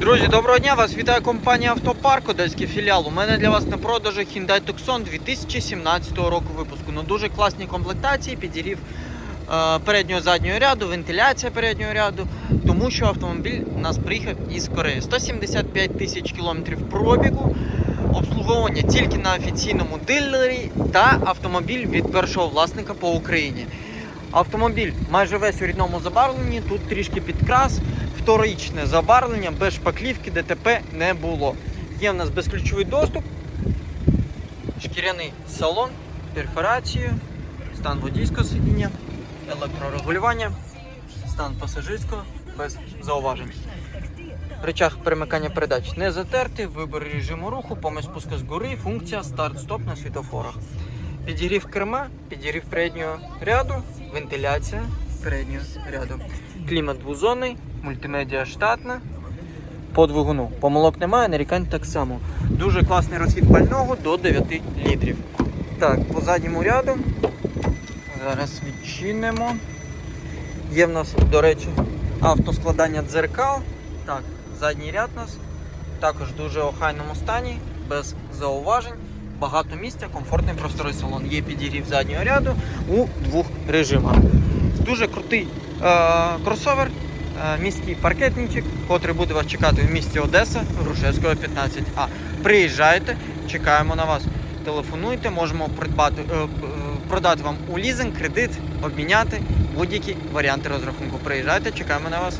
Друзі, доброго дня! Вас вітає компанія Автопарк, Одеський філіал. У мене для вас на продажу Hyundai Tucson 2017 року випуску. Ну дуже класні комплектації, підігрів е, переднього заднього ряду, вентиляція переднього ряду, тому що автомобіль у нас приїхав із Кореї. 175 тисяч кілометрів пробігу, обслуговування тільки на офіційному дилері та автомобіль від першого власника по Україні. Автомобіль майже весь у рідному забарвленні, тут трішки підкрас, вторичне забарвлення, без шпаклівки, ДТП не було. Є в нас безключовий доступ, шкіряний салон, перфорацію, стан водійського сидіння, електрорегулювання, стан пасажирського без зауважень. Речах перемикання передач не затерти, вибір режиму руху, помість спуску згори, функція старт-стоп на світофорах. Підігрів керма, підігрів переднього ряду, вентиляція переднього ряду. Клімат двозонний, мультимедіа штатна. По двигуну. Помилок немає, нарікань так само. Дуже класний розхід пального до 9 літрів. Так, по задньому ряду. Зараз відчинимо. Є в нас, до речі, автоскладання дзеркал. Так, задній ряд у нас. Також в дуже охайному стані, без зауважень багато місця, комфортний просторий салон. Є підігрів заднього ряду у двох режимах. Дуже крутий е- кросовер, е- міський паркетничок, котрий буде вас чекати в місті Одеса, Грушевського 15А. Приїжджайте, чекаємо на вас. Телефонуйте, можемо придбати, е, продати вам у лізинг, кредит, обміняти будь-які варіанти розрахунку. Приїжджайте, чекаємо на вас.